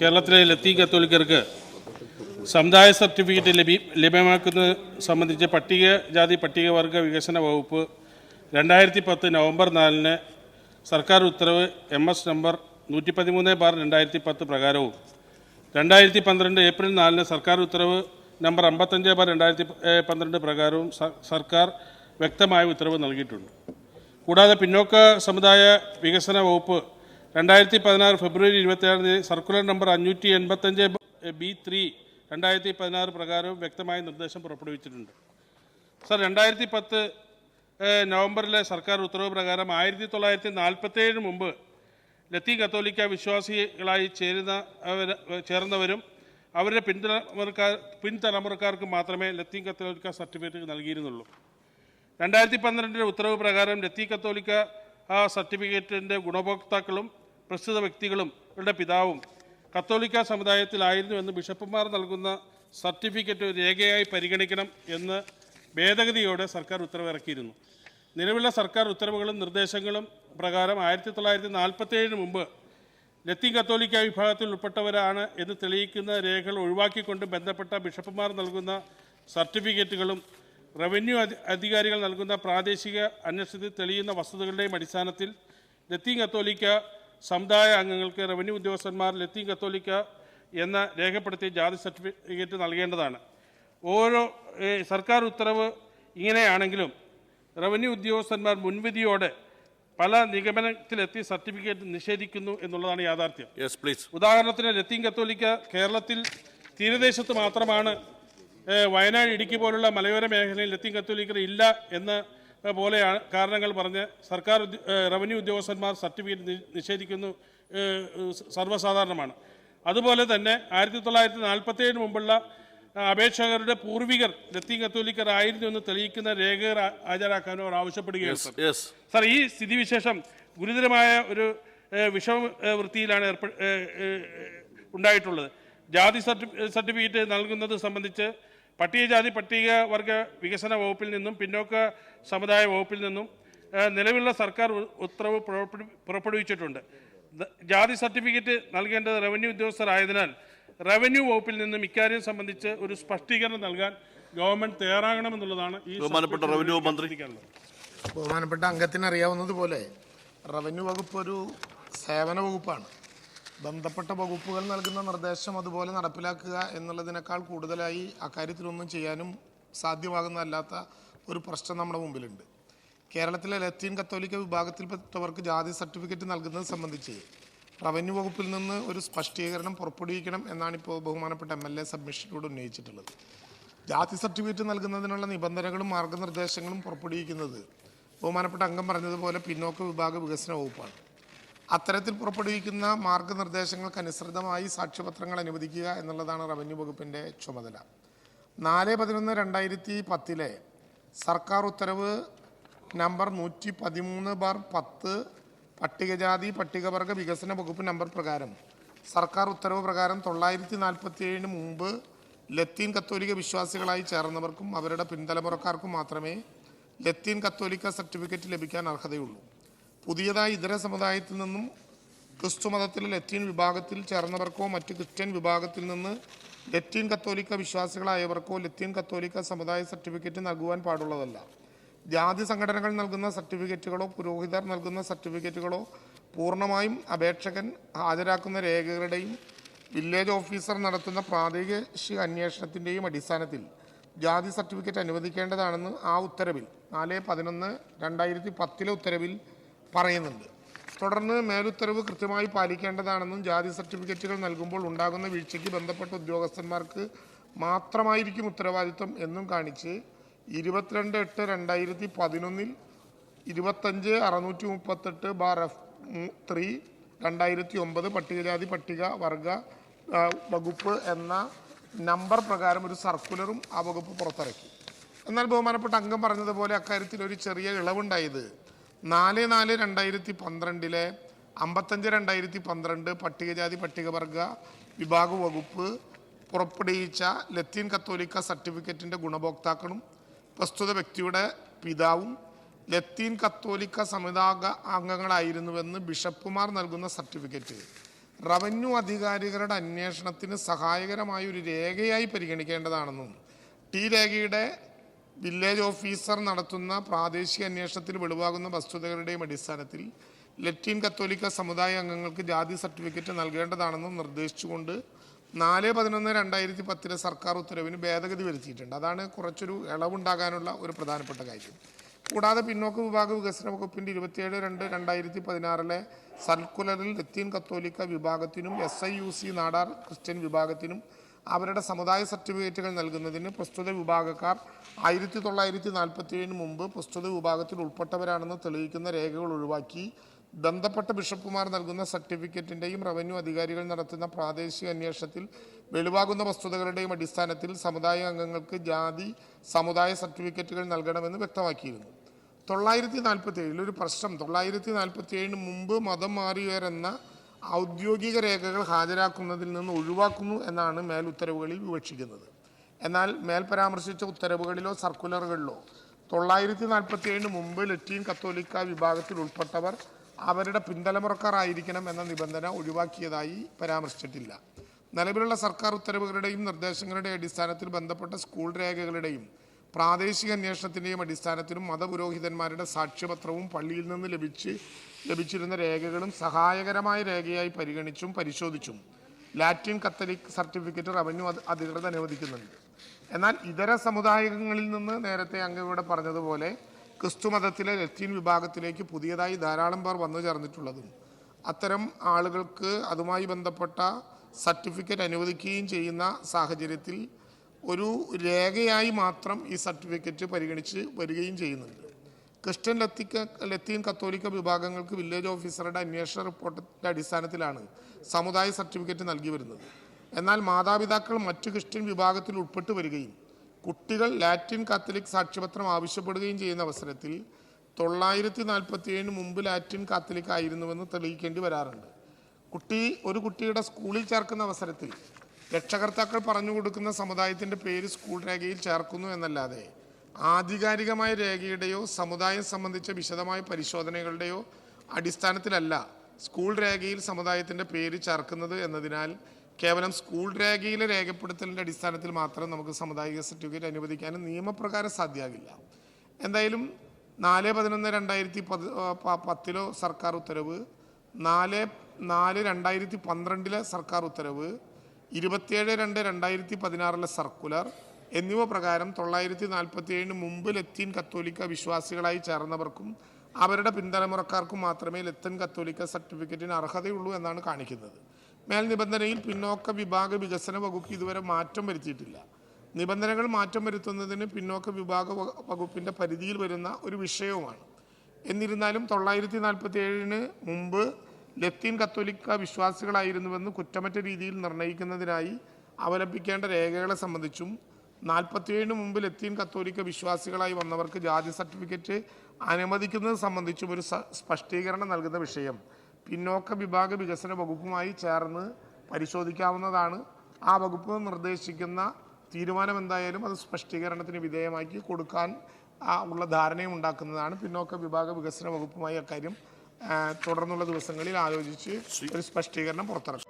കേരളത്തിലെ ലത്തീൻ കത്തോലിക്കർക്ക് സമുദായ സർട്ടിഫിക്കറ്റ് ലഭി ലഭ്യമാക്കുന്നത് സംബന്ധിച്ച് പട്ടികജാതി പട്ടികവർഗ വികസന വകുപ്പ് രണ്ടായിരത്തി പത്ത് നവംബർ നാലിന് സർക്കാർ ഉത്തരവ് എം എസ് നമ്പർ നൂറ്റി പതിമൂന്ന് ബാർ രണ്ടായിരത്തി പത്ത് പ്രകാരവും രണ്ടായിരത്തി പന്ത്രണ്ട് ഏപ്രിൽ നാലിന് സർക്കാർ ഉത്തരവ് നമ്പർ അമ്പത്തഞ്ച് ബാർ രണ്ടായിരത്തി പന്ത്രണ്ട് പ്രകാരവും സർക്കാർ വ്യക്തമായ ഉത്തരവ് നൽകിയിട്ടുണ്ട്. കൂടാതെ പിന്നോക്ക സമുദായ വികസന വകുപ്പ് രണ്ടായിരത്തി പതിനാറ് ഫെബ്രുവരി ഇരുപത്തിയാറ് തീയതി സർക്കുലർ നമ്പർ അഞ്ഞൂറ്റി എൺപത്തഞ്ച് ബി ത്രീ രണ്ടായിരത്തി പതിനാറ് പ്രകാരവും വ്യക്തമായ നിർദ്ദേശം പുറപ്പെടുവിച്ചിട്ടുണ്ട്. സർ രണ്ടായിരത്തി പത്ത് നവംബറിലെ സർക്കാർ ഉത്തരവ് പ്രകാരം ആയിരത്തി തൊള്ളായിരത്തി നാൽപ്പത്തേഴിന് മുമ്പ് ലത്തീൻ കത്തോലിക്ക വിശ്വാസികളായി ചേരുന്ന ചേർന്നവരും അവരുടെ പിൻതലമുറക്കാർ പിൻതലമുറക്കാർക്ക് മാത്രമേ ലത്തീൻ കത്തോലിക്ക സർട്ടിഫിക്കറ്റ് നൽകിയിരുന്നുള്ളൂ. രണ്ടായിരത്തി പന്ത്രണ്ടിലെ ഉത്തരവ് പ്രകാരം ലത്തീൻ കത്തോലിക്ക സർട്ടിഫിക്കറ്റിന്റെ ഗുണഭോക്താക്കളും പ്രസ്തുത വ്യക്തികളും ഇവരുടെ പിതാവും കത്തോലിക്ക സമുദായത്തിലായിരുന്നു എന്ന് ബിഷപ്പുമാർ നൽകുന്ന സർട്ടിഫിക്കറ്റ് രേഖയായി പരിഗണിക്കണം എന്ന് ഭേദഗതിയോടെ സർക്കാർ ഉത്തരവിറക്കിയിരുന്നു. നിലവിലുള്ള സർക്കാർ ഉത്തരവുകളും നിർദ്ദേശങ്ങളും പ്രകാരം ആയിരത്തി തൊള്ളായിരത്തി നാൽപ്പത്തേഴിന് മുമ്പ് ലത്തീൻ കത്തോലിക്ക വിഭാഗത്തിൽ ഉൾപ്പെട്ടവരാണ് എന്ന് തെളിയിക്കുന്ന രേഖകൾ ഒഴിവാക്കിക്കൊണ്ട് ബന്ധപ്പെട്ട ബിഷപ്പുമാർ നൽകുന്ന സർട്ടിഫിക്കറ്റുകളും റവന്യൂ അധികാരികൾ നൽകുന്ന പ്രാദേശിക അന്വേഷണത്തിൽ തെളിയുന്ന വസ്തുതകളുടെയും അടിസ്ഥാനത്തിൽ ലത്തീൻ കത്തോലിക്ക സമുദായ അംഗങ്ങൾക്ക് റവന്യൂ ഉദ്യോഗസ്ഥന്മാർ ലത്തീൻ കത്തോലിക്ക എന്ന രേഖപ്പെടുത്തിയ ജാതി സർട്ടിഫിക്കറ്റ് നൽകേണ്ടതാണ്. ഓരോ സർക്കാർ ഉത്തരവ് ഇങ്ങനെയാണെങ്കിലും റവന്യൂ ഉദ്യോഗസ്ഥന്മാർ മുൻവിധിയോടെ പല നിഗമനത്തിലെത്തി സർട്ടിഫിക്കറ്റ് നിഷേധിക്കുന്നു എന്നുള്ളതാണ് യാഥാർത്ഥ്യം. യെസ് പ്ലീസ് ഉദാഹരണത്തിന് ലത്തീൻ കത്തോലിക്ക കേരളത്തിൽ തീരദേശത്ത് മാത്രമാണ് വയനാട് ഇടുക്കി പോലുള്ള മലയോര മേഖലയിൽ ലത്തീൻ കത്തോലിക്കർ ഇല്ല എന്ന പോലെയാണ് കാരണങ്ങൾ പറഞ്ഞ് സർക്കാർ റവന്യൂ ഉദ്യോഗസ്ഥന്മാർ സർട്ടിഫിക്കറ്റ് നിഷേധിക്കുന്നു സർവസാധാരണമാണ്. അതുപോലെ തന്നെ ആയിരത്തി തൊള്ളായിരത്തി നാൽപ്പത്തി ഏഴിന് മുമ്പുള്ള അപേക്ഷകരുടെ പൂർവികർ ലത്തീൻ കത്തോലിക്കർ ആയിരുന്നു എന്ന് തെളിയിക്കുന്ന രേഖകൾ ഹാജരാക്കാനോ അവർ ആവശ്യപ്പെടുകയാണ് സർ. ഈ സ്ഥിതിവിശേഷം ഗുരുതരമായ ഒരു ഏഹ്, വിഷമ വൃത്തിയിലാണ് ഏർപ്പെ ഉണ്ടായിട്ടുള്ളത്. ജാതി സർട്ടി സർട്ടിഫിക്കറ്റ് നൽകുന്നത് സംബന്ധിച്ച് പട്ടികജാതി പട്ടിക വർഗ വികസന വകുപ്പിൽ നിന്നും പിന്നോക്ക സമുദായ വകുപ്പിൽ നിന്നും നിലവിലുള്ള സർക്കാർ ഉത്തരവ് പുറപ്പെടുവിച്ചിട്ടുണ്ട്. ജാതി സർട്ടിഫിക്കറ്റ് നൽകേണ്ടത് റവന്യൂ ഉദ്യോഗസ്ഥരായതിനാൽ റവന്യൂ വകുപ്പിൽ നിന്നും ഇക്കാര്യം സംബന്ധിച്ച് ഒരു സ്പഷ്ടീകരണം നൽകാൻ ഗവൺമെന്റ് തയ്യാറാകണമെന്നുള്ളതാണ് ഈ ബഹുമാനപ്പെട്ട റവന്യൂ മന്ത്രി. ബഹുമാനപ്പെട്ട അംഗത്തിന് അറിയാവുന്നതുപോലെ റവന്യൂ വകുപ്പ് ഒരു സേവന വകുപ്പാണ്. ബന്ധപ്പെട്ട വകുപ്പുകൾ നൽകുന്ന നിർദ്ദേശം അതുപോലെ നടപ്പിലാക്കുക എന്നുള്ളതിനേക്കാൾ കൂടുതലായി അക്കാര്യത്തിലൊന്നും ചെയ്യാനും സാധ്യമാകുന്നതല്ലാത്ത ഒരു പ്രശ്നം നമ്മുടെ മുമ്പിലുണ്ട്. കേരളത്തിലെ ലത്തീൻ കത്തോലിക്ക വിഭാഗത്തിൽപ്പെട്ടവർക്ക് ജാതി സർട്ടിഫിക്കറ്റ് നൽകുന്നത് സംബന്ധിച്ച് റവന്യൂ വകുപ്പിൽ നിന്ന് ഒരു സ്പഷ്ടീകരണം പുറപ്പെടുവിക്കണം എന്നാണ് ഇപ്പോൾ ബഹുമാനപ്പെട്ട എം എൽ എ സബ്മിഷനിലൂടെ ഉന്നയിച്ചിട്ടുള്ളത്. ജാതി സർട്ടിഫിക്കറ്റ് നൽകുന്നതിനുള്ള നിബന്ധനകളും മാർഗനിർദ്ദേശങ്ങളും പുറപ്പെടുവിക്കുന്നത് ബഹുമാനപ്പെട്ട അംഗം പറഞ്ഞതുപോലെ പിന്നോക്ക വിഭാഗ വികസന വകുപ്പാണ്. അത്തരത്തിൽ പുറപ്പെടുവിക്കുന്ന മാർഗനിർദ്ദേശങ്ങൾക്ക് അനുസൃതമായി സാക്ഷ്യപത്രങ്ങൾ അനുവദിക്കുക എന്നുള്ളതാണ് റവന്യൂ വകുപ്പിന്റെ ചുമതല. നാല് പതിനൊന്ന് രണ്ടായിരത്തി പത്തിലെ സർക്കാർ ഉത്തരവ് നമ്പർ നൂറ്റി പതിമൂന്ന് ബാർ പത്ത് പട്ടികജാതി പട്ടികവർഗ വികസന വകുപ്പ് നമ്പർ പ്രകാരം. സർക്കാർ ഉത്തരവ് പ്രകാരം തൊള്ളായിരത്തി നാൽപ്പത്തി ഏഴിന് മുമ്പ് ലത്തീൻ കത്തോലിക്ക വിശ്വാസികളായി ചേർന്നവർക്കും അവരുടെ പിൻതലമുറക്കാർക്കും മാത്രമേ ലത്തീൻ കത്തോലിക്ക സർട്ടിഫിക്കറ്റ് ലഭിക്കാൻ അർഹതയുള്ളൂ. പുതിയതായി ഇതര സമുദായത്തിൽ നിന്നും ക്രിസ്തു മതത്തിൽ ലത്തീൻ വിഭാഗത്തിൽ ചേർന്നവർക്കോ മറ്റ് ക്രിസ്ത്യൻ വിഭാഗത്തിൽ നിന്ന് ലത്തീൻ കത്തോലിക്ക വിശ്വാസികളായവർക്കോ ലത്തീൻ കത്തോലിക്ക സമുദായ സർട്ടിഫിക്കറ്റ് നൽകുവാൻ പാടുള്ളതല്ല. ജാതി സംഘടനകൾ നൽകുന്ന സർട്ടിഫിക്കറ്റുകളോ പുരോഹിതർ നൽകുന്ന സർട്ടിഫിക്കറ്റുകളോ പൂർണമായും അപേക്ഷകൻ ഹാജരാക്കുന്ന രേഖകളുടെയും വില്ലേജ് ഓഫീസർ നടത്തുന്ന പ്രാദേശിക അന്വേഷണത്തിന്റെയും അടിസ്ഥാനത്തിൽ ജാതി സർട്ടിഫിക്കറ്റ് അനുവദിക്കേണ്ടതാണെന്ന് ആ ഉത്തരവിൽ നാല് പതിനൊന്ന് രണ്ടായിരത്തി പത്തിലെ ഉത്തരവിൽ പറയുന്നുണ്ട്. തുടർന്ന് മേലുത്തരവ് കൃത്യമായി പാലിക്കേണ്ടതാണെന്നും ജാതി സർട്ടിഫിക്കറ്റുകൾ നൽകുമ്പോൾ ഉണ്ടാകുന്ന വീഴ്ചയ്ക്ക് ബന്ധപ്പെട്ട ഉദ്യോഗസ്ഥന്മാർക്ക് മാത്രമായിരിക്കും ഉത്തരവാദിത്വം എന്നും കാണിച്ച് ഇരുപത്തിരണ്ട് എട്ട് രണ്ടായിരത്തി പതിനൊന്നിൽ ഇരുപത്തഞ്ച് അറുന്നൂറ്റി മുപ്പത്തെട്ട് ബാർ എഫ് ത്രീ രണ്ടായിരത്തി ഒമ്പത് പട്ടികജാതി പട്ടിക വർഗ വകുപ്പ് എന്ന നമ്പർ പ്രകാരം ഒരു സർക്കുലറും ആ വകുപ്പ് പുറത്തിറക്കി. എന്നാൽ ബഹുമാനപ്പെട്ട അംഗം പറഞ്ഞതുപോലെ അക്കാര്യത്തിൽ ഒരു ചെറിയ ഇളവുണ്ടായത് നാല് നാല് രണ്ടായിരത്തി പന്ത്രണ്ടിലെ അമ്പത്തഞ്ച് രണ്ടായിരത്തി പന്ത്രണ്ട് പട്ടികജാതി പട്ടികവർഗ വിഭാഗ വകുപ്പ് പുറപ്പെടുവിച്ച ലത്തീൻ കത്തോലിക്ക സർട്ടിഫിക്കറ്റിന്റെ ഗുണഭോക്താക്കളും പ്രസ്തുത വ്യക്തിയുടെ പിതാവും ലത്തീൻ കത്തോലിക്ക സമുദായ അംഗങ്ങളായിരുന്നുവെന്ന് ബിഷപ്പുമാർ നൽകുന്ന സർട്ടിഫിക്കറ്റ്. റവന്യൂ അധികാരികളുടെ അന്വേഷണത്തിന് സഹായകരമായ ഒരു രേഖയായി പരിഗണിക്കേണ്ടതാണെന്നും ടി രേഖയുടെ വില്ലേജ് ഓഫീസർ നടത്തുന്ന പ്രാദേശിക അന്വേഷണത്തിൽ വെളിവാകുന്ന വസ്തുതകളുടെയും അടിസ്ഥാനത്തിൽ ലത്തീൻ കത്തോലിക്ക സമുദായ അംഗങ്ങൾക്ക് ജാതി സർട്ടിഫിക്കറ്റ് നൽകേണ്ടതാണെന്നും നിർദ്ദേശിച്ചുകൊണ്ട് നാല് പതിനൊന്ന് രണ്ടായിരത്തി പത്തിലെ സർക്കാർ ഉത്തരവിന് ഭേദഗതി വരുത്തിയിട്ടുണ്ട്. അതാണ് കുറച്ചൊരു ഇളവുണ്ടാകാനുള്ള ഒരു പ്രധാനപ്പെട്ട കാര്യം. കൂടാതെ പിന്നോക്ക വിഭാഗ വികസന വകുപ്പിന്റെ ഇരുപത്തിയേഴ് രണ്ട് രണ്ടായിരത്തി പതിനാറിലെ സർക്കുലറിൽ ലത്തീൻ കത്തോലിക്ക വിഭാഗത്തിനും S I U C Nadar Christian വിഭാഗത്തിനും അവരുടെ സമുദായ സർട്ടിഫിക്കറ്റുകൾ നൽകുന്നതിന് പ്രസ്തുത വിഭാഗക്കാർ ആയിരത്തി തൊള്ളായിരത്തി നാൽപ്പത്തി ഏഴിന് മുമ്പ് പ്രസ്തുത വിഭാഗത്തിൽ ഉൾപ്പെട്ടവരാണെന്ന് തെളിയിക്കുന്ന രേഖകൾ ഒഴിവാക്കി ബന്ധപ്പെട്ട ബിഷപ്പുമാർ നൽകുന്ന സർട്ടിഫിക്കറ്റിന്റെയും റവന്യൂ അധികാരികൾ നടത്തുന്ന പ്രാദേശിക അന്വേഷണത്തിൽ വെളിവാകുന്ന വസ്തുതകളുടെയും അടിസ്ഥാനത്തിൽ സമുദായ അംഗങ്ങൾക്ക് ജാതി സമുദായ സർട്ടിഫിക്കറ്റുകൾ നൽകണമെന്ന് വ്യക്തമാക്കിയിരുന്നു. തൊള്ളായിരത്തി നാൽപ്പത്തി ഏഴിൽ ഒരു പ്രശ്നം തൊള്ളായിരത്തി നാൽപ്പത്തി ഏഴിന് മുമ്പ് മതം മാറിയവരെന്ന ഔദ്യോഗിക രേഖകൾ ഹാജരാക്കുന്നതിൽ നിന്ന് ഒഴിവാക്കുന്നു എന്നാണ് മേൽ ഉത്തരവുകളിൽ വിവക്ഷിക്കുന്നത്. എന്നാൽ മേൽ പരാമർശിച്ച ഉത്തരവുകളിലോ സർക്കുലറുകളിലോ തൊള്ളായിരത്തി നാൽപ്പത്തി ഏഴിന് മുമ്പ് ലത്തീൻ കത്തോലിക്ക വിഭാഗത്തിൽ ഉൾപ്പെട്ടവർ അവരുടെ പിന്തലമുറക്കാർ ആയിരിക്കണം എന്ന നിബന്ധന ഒഴിവാക്കിയതായി പരാമർശിച്ചിട്ടില്ല. നിലവിലുള്ള സർക്കാർ ഉത്തരവുകളുടെയും നിർദ്ദേശങ്ങളുടെയും അടിസ്ഥാനത്തിൽ ബന്ധപ്പെട്ട സ്കൂൾ രേഖകളുടെയും പ്രാദേശിക അന്വേഷണത്തിന്റെയും അടിസ്ഥാനത്തിലും മതപുരോഹിതന്മാരുടെ സാക്ഷ്യപത്രവും പള്ളിയിൽ നിന്ന് ലഭിച്ച് ലഭിച്ചിരുന്ന രേഖകളും സഹായകരമായ രേഖയായി പരിഗണിച്ചും പരിശോധിച്ചും ലാറ്റിൻ കത്തലിക് സർട്ടിഫിക്കറ്റ് റവന്യൂ അധ- അധികൃതർ അനുവദിക്കുന്നുണ്ട്. എന്നാൽ ഇതര സമുദായങ്ങളിൽ നിന്ന് നേരത്തെ അങ്ങ് ഇവിടെ പറഞ്ഞതുപോലെ ക്രിസ്തു മതത്തിലെ ലത്തീൻ വിഭാഗത്തിലേക്ക് പുതിയതായി ധാരാളം പേർ വന്നു ചേർന്നിട്ടുള്ളതും അത്തരം ആളുകൾക്ക് അതുമായി ബന്ധപ്പെട്ട സർട്ടിഫിക്കറ്റ് അനുവദിക്കുകയും ചെയ്യുന്ന സാഹചര്യത്തിൽ ഒരു രേഖയായി മാത്രം ഈ സർട്ടിഫിക്കറ്റ് പരിഗണിച്ച് വരികയും ചെയ്യുന്നുണ്ട്. ക്രിസ്ത്യൻ ലത്തിക്ക ലത്തീൻ കത്തോലിക്ക വിഭാഗങ്ങൾക്ക് വില്ലേജ് ഓഫീസറുടെ അന്വേഷണ റിപ്പോർട്ടിന്റെ അടിസ്ഥാനത്തിലാണ് സമുദായ സർട്ടിഫിക്കറ്റ് നൽകി വരുന്നത്. എന്നാൽ മാതാപിതാക്കൾ മറ്റു ക്രിസ്ത്യൻ വിഭാഗത്തിൽ ഉൾപ്പെട്ടു വരികയും കുട്ടികൾ ലാറ്റിൻ കാത്തലിക് സാക്ഷ്യപത്രം ആവശ്യപ്പെടുകയും ചെയ്യുന്ന അവസരത്തിൽ തൊള്ളായിരത്തി നാൽപ്പത്തി ഏഴിന് മുമ്പ് ലാറ്റിൻ കാത്തലിക് ആയിരുന്നുവെന്ന് തെളിയിക്കേണ്ടി വരാറുണ്ട്. കുട്ടി ഒരു കുട്ടിയുടെ സ്കൂളിൽ ചേർക്കുന്ന അവസരത്തിൽ രക്ഷകർത്താക്കൾ പറഞ്ഞു കൊടുക്കുന്ന സമുദായത്തിന്റെ പേര് സ്കൂൾ രേഖയിൽ ചേർക്കുന്നു എന്നല്ലാതെ ആധികാരികമായ രേഖയുടെയോ സമുദായം സംബന്ധിച്ച വിശദമായ പരിശോധനകളുടെയോ അടിസ്ഥാനത്തിലല്ല സ്കൂൾ രേഖയിൽ സമുദായത്തിന്റെ പേര് ചേർക്കുന്നത് എന്നതിനാൽ കേവലം സ്കൂൾ രേഖയിലെ രേഖപ്പെടുത്തലിന്റെ അടിസ്ഥാനത്തിൽ മാത്രം നമുക്ക് സമുദായിക സർട്ടിഫിക്കറ്റ് അനുവദിക്കാനും നിയമപ്രകാരം സാധ്യമാകില്ല. എന്തായാലും നാല് പതിനൊന്ന് രണ്ടായിരത്തി പത് പത്തിലോ സർക്കാർ ഉത്തരവ് നാല് നാല് രണ്ടായിരത്തി പന്ത്രണ്ടിലെ സർക്കാർ ഉത്തരവ് ഇരുപത്തിയേഴ് രണ്ട് രണ്ടായിരത്തി പതിനാറിലെ സർക്കുലർ എന്നിവ പ്രകാരം തൊള്ളായിരത്തി നാൽപ്പത്തി ഏഴിന് മുമ്പ് ലത്തീൻ കത്തോലിക്ക വിശ്വാസികളായി ചേർന്നവർക്കും അവരുടെ പിന്തലമുറക്കാർക്കും മാത്രമേ ലത്തീൻ കത്തോലിക്ക സർട്ടിഫിക്കറ്റിന് അർഹതയുള്ളൂ എന്നാണ് കാണിക്കുന്നത്. മേൽ നിബന്ധനയിൽ പിന്നോക്ക വിഭാഗ വികസന വകുപ്പ് ഇതുവരെ മാറ്റം വരുത്തിയിട്ടില്ല. നിബന്ധനകൾ മാറ്റം വരുത്തുന്നതിന് പിന്നോക്ക വിഭാഗ വകുപ്പിന്റെ പരിധിയിൽ വരുന്ന ഒരു വിഷയവുമാണ്. എന്നിരുന്നാലും തൊള്ളായിരത്തി നാൽപ്പത്തി ഏഴിന് മുമ്പ് ലത്തീൻ കത്തോലിക്ക വിശ്വാസികളായിരുന്നുവെന്ന് കുറ്റമറ്റ രീതിയിൽ നിർണയിക്കുന്നതിനായി അവലംബിക്കേണ്ട രേഖകളെ സംബന്ധിച്ചും നാൽപ്പത്തിയേഴിന് മുമ്പ് ലത്തീൻ കത്തോലിക്ക വിശ്വാസികളായി വന്നവർക്ക് ജാതി സർട്ടിഫിക്കറ്റ് അനുവദിക്കുന്നത് സംബന്ധിച്ചും ഒരു സ്പഷ്ടീകരണം നൽകുന്ന വിഷയം. പിന്നോക്ക വിഭാഗ വികസന വകുപ്പുമായി ചേർന്ന് പരിശോധിക്കാവുന്നതാണ്. ആ വകുപ്പ് നിർദ്ദേശിക്കുന്ന തീരുമാനം എന്തായാലും അത് സ്പഷ്ടീകരണത്തിന് വിധേയമാക്കി കൊടുക്കാൻ ഉള്ള ധാരണയും ഉണ്ടാക്കുന്നതാണ്. പിന്നോക്ക വിഭാഗ വികസന വകുപ്പുമായി അക്കാര്യം തുടർന്നുള്ള ദിവസങ്ങളിൽ ആലോചിച്ച് ഒരു സ്പഷ്ടീകരണം പുറത്തിറക്കും.